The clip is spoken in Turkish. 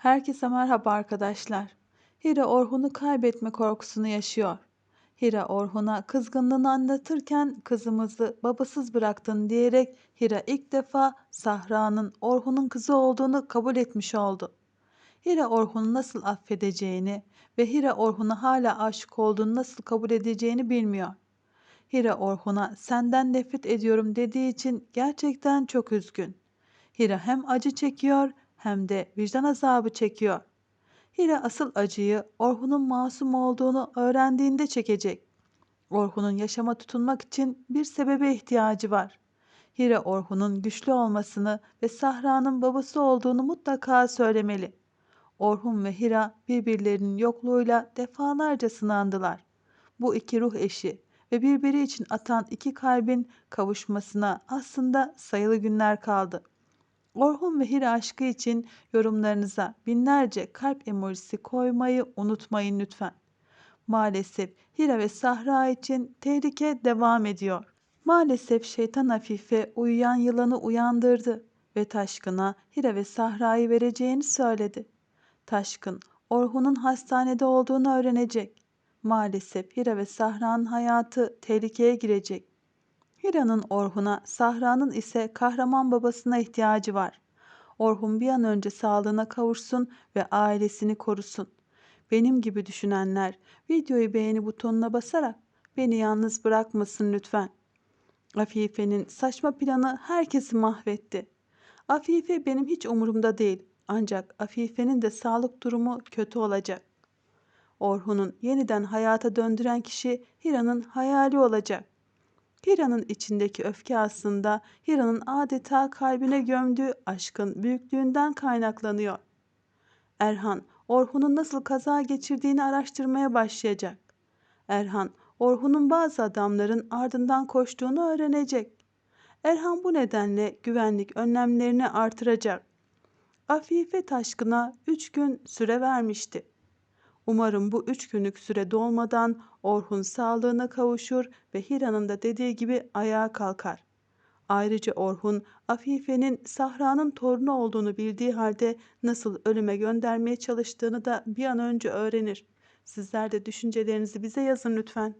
Herkese merhaba arkadaşlar. Hira Orhun'u kaybetme korkusunu yaşıyor. Hira Orhun'a kızgınlığını anlatırken kızımızı babasız bıraktın diyerek Hira ilk defa Sahra'nın Orhun'un kızı olduğunu kabul etmiş oldu. Hira Orhun'u nasıl affedeceğini ve Hira Orhun'a hala aşık olduğunu nasıl kabul edeceğini bilmiyor. Hira Orhun'a senden nefret ediyorum dediği için gerçekten çok üzgün. Hira hem acı çekiyor hem de vicdan azabı çekiyor. Hira asıl acıyı Orhun'un masum olduğunu öğrendiğinde çekecek. Orhun'un yaşama tutunmak için bir sebebe ihtiyacı var. Hira Orhun'un güçlü olmasını ve Sahra'nın babası olduğunu mutlaka söylemeli. Orhun ve Hira birbirlerinin yokluğuyla defalarca sınandılar. Bu iki ruh eşi ve birbiri için atan iki kalbin kavuşmasına aslında sayılı günler kaldı. Orhun ve Hira aşkı için yorumlarınıza binlerce kalp emojisi koymayı unutmayın lütfen. Maalesef Hira ve Sahra için tehlike devam ediyor. Maalesef şeytan Afife uyuyan yılanı uyandırdı ve Taşkın'a Hira ve Sahra'yı vereceğini söyledi. Taşkın, Orhun'un hastanede olduğunu öğrenecek. Maalesef Hira ve Sahra'nın hayatı tehlikeye girecek. Hira'nın Orhun'a, Sahra'nın ise kahraman babasına ihtiyacı var. Orhun bir an önce sağlığına kavuşsun ve ailesini korusun. Benim gibi düşünenler videoyu beğeni butonuna basarak beni yalnız bırakmasın lütfen. Afife'nin saçma planı herkesi mahvetti. Afife benim hiç umurumda değil. Ancak Afife'nin de sağlık durumu kötü olacak. Orhun'un yeniden hayata döndüren kişi Hira'nın hayali olacak. Hira'nın içindeki öfke aslında Hira'nın adeta kalbine gömdüğü aşkın büyüklüğünden kaynaklanıyor. Erhan, Orhun'un nasıl kaza geçirdiğini araştırmaya başlayacak. Erhan, Orhun'un bazı adamların ardından koştuğunu öğrenecek. Erhan bu nedenle güvenlik önlemlerini artıracak. Afife Taşkın'a üç gün süre vermişti. Umarım bu üç günlük süre dolmadan Orhun sağlığına kavuşur ve Hira'nın da dediği gibi ayağa kalkar. Ayrıca Orhun, Afife'nin Sahra'nın torunu olduğunu bildiği halde nasıl ölüme göndermeye çalıştığını da bir an önce öğrenir. Sizler de düşüncelerinizi bize yazın lütfen.